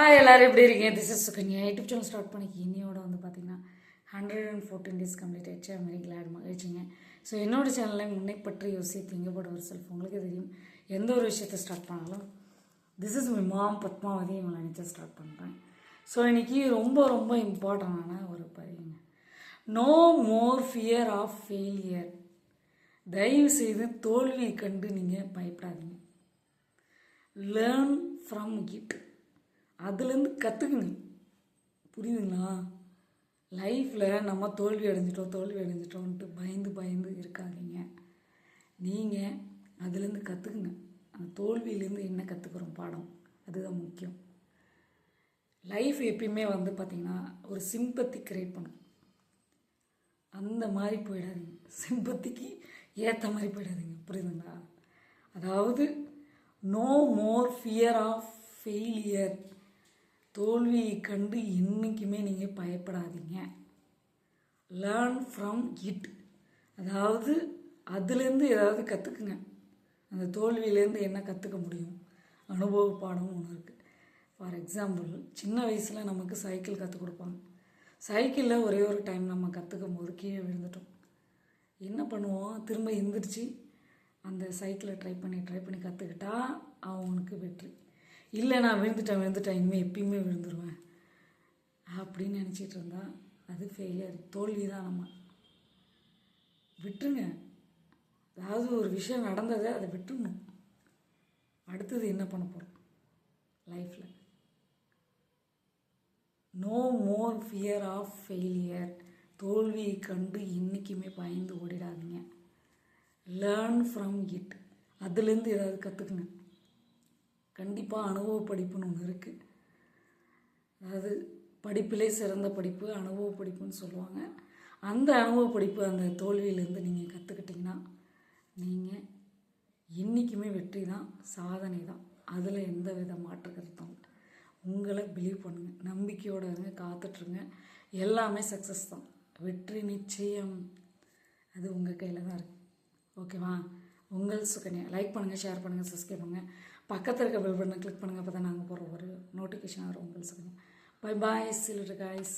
ஆ எல்லோரும் எப்படி இருக்கீங்க? This is Sukanya YouTube channel start பண்ணிக்கி இன்னையோட வந்து பார்த்தீங்கன்னா hundred and fourteen days complete hmm மாதிரி கிளாட் மகிழ்ச்சிங்க. ஸோ என்னோட சேனலில் முன்னை பற்றி யோசி திங்கப்பட ஒரு செல்ஃப் உங்களுக்கு தெரியும். எந்த ஒரு விஷயத்தை ஸ்டார்ட் பண்ணாலும் this is my mom Padmavathi இவங்களை நினச்சி ஸ்டார்ட் பண்ணுறேன் ஸோ இன்றைக்கி ரொம்ப ரொம்ப இம்பார்ட்டண்டான ஒரு பதிவுங்க. No more fear of failure தயவு செய்து தோல்வியை கண்டு நீங்கள் பயப்படாதீங்க. லேர்ன் ஃப்ரம் இட் அதுலேருந்து கற்றுக்குங்க. புரியுதுங்களா? லைஃப்பில் நம்ம தோல்வி அடைஞ்சிட்டோம் தோல்வி அடைஞ்சிட்டோன்ட்டு பயந்து பயந்து இருக்காதீங்க. நீங்கள் அதுலேருந்து கற்றுக்குங்க. அந்த தோல்வியிலேருந்து என்ன கற்றுக்குறோம் பாடம். அதுதான் முக்கியம். லைஃப் எப்பயுமே வந்து பார்த்திங்கன்னா ஒரு சிம்பத்தி க்ரியேட் பண்ணும். அந்த மாதிரி போயிடாதீங்க. சிம்பத்திக்கு ஏற்ற மாதிரி போயிடாதீங்க. புரியுதுங்களா? அதாவது no more fear of failure தோல்வியை கண்டு என்றைக்குமே நீங்கள் பயப்படாதீங்க. லேர்ன் ஃப்ரம் இட் அதாவது அதுலேருந்து ஏதாவது கற்றுக்குங்க அந்த தோல்வியிலேருந்து என்ன கற்றுக்க முடியும்? அனுபவ பாடம் ஒன்று இருக்குது ஃபார் எக்ஸாம்பிள் சின்ன வயசில் நமக்கு சைக்கிள் கற்றுக் கொடுப்பாங்க. சைக்கிளில் ஒரே ஒரு டைம் நம்ம கற்றுக்கும் போது கீழே விழுந்துட்டோம். என்ன பண்ணுவோம்? திரும்ப எந்திரிச்சு அந்த சைக்கிளை ட்ரை பண்ணி ட்ரை பண்ணி கற்றுக்கிட்டா அவனுக்கு வெற்றி. இல்லை நான் விழுந்துட்டேன் விழுந்துட்டேன். இனிமேல் எப்பயுமே விழுந்துருவேன். அப்படின்னு நினச்சிட்டு இருந்தா அது ஃபெயிலியர் தோல்வி தான் நம்ம. விட்டுருங்க. அதாவது ஒரு விஷயம் நடந்ததை அதை விட்டுணும் அடுத்தது என்ன பண்ண போகிறோம் லைஃப்பில் no more fear of failure தோல்வியை கண்டு என்றைக்குமே பயந்து ஓடிடாதீங்க. லேர்ன் ஃப்ரம் இட் அதுலேருந்து ஏதாவது கற்றுக்குங்க கண்டிப்பாக அனுபவ படிப்புன்னு ஒன்று இருக்குது அதாவது படிப்பிலே சிறந்த படிப்பு அனுபவ படிப்புன்னு சொல்லுவாங்க. அந்த அனுபவ படிப்பு அந்த தோல்வியிலேருந்து நீங்கள் கற்றுக்கிட்டிங்கன்னா நீங்கள் என்றைக்குமே வெற்றி தான் சாதனை தான் அதில் எந்த வித மாற்று கருத்தும் உங்களை பிலீவ் பண்ணுங்கள் நம்பிக்கையோடு இருங்க காத்துட்ருங்க. எல்லாமே சக்ஸஸ் தான். வெற்றி நிச்சயம். அது உங்கள் கையில் தான் இருக்குது ஓகேவா உங்கள் சுகன்யா. லைக் பண்ணுங்கள் ஷேர் பண்ணுங்கள் சப்ஸ்கிரைப் பண்ணுங்கள் பக்கத்தில் இருக்க பெல் பட்டனை கிளிக் பண்ணுங்கள் அப்போ தான் நாங்கள் போகிற ஒரு நோட்டிஃபிகேஷன் வரும் உங்களுக்கு பை பாய் சிலிட்டு காய்ஸ்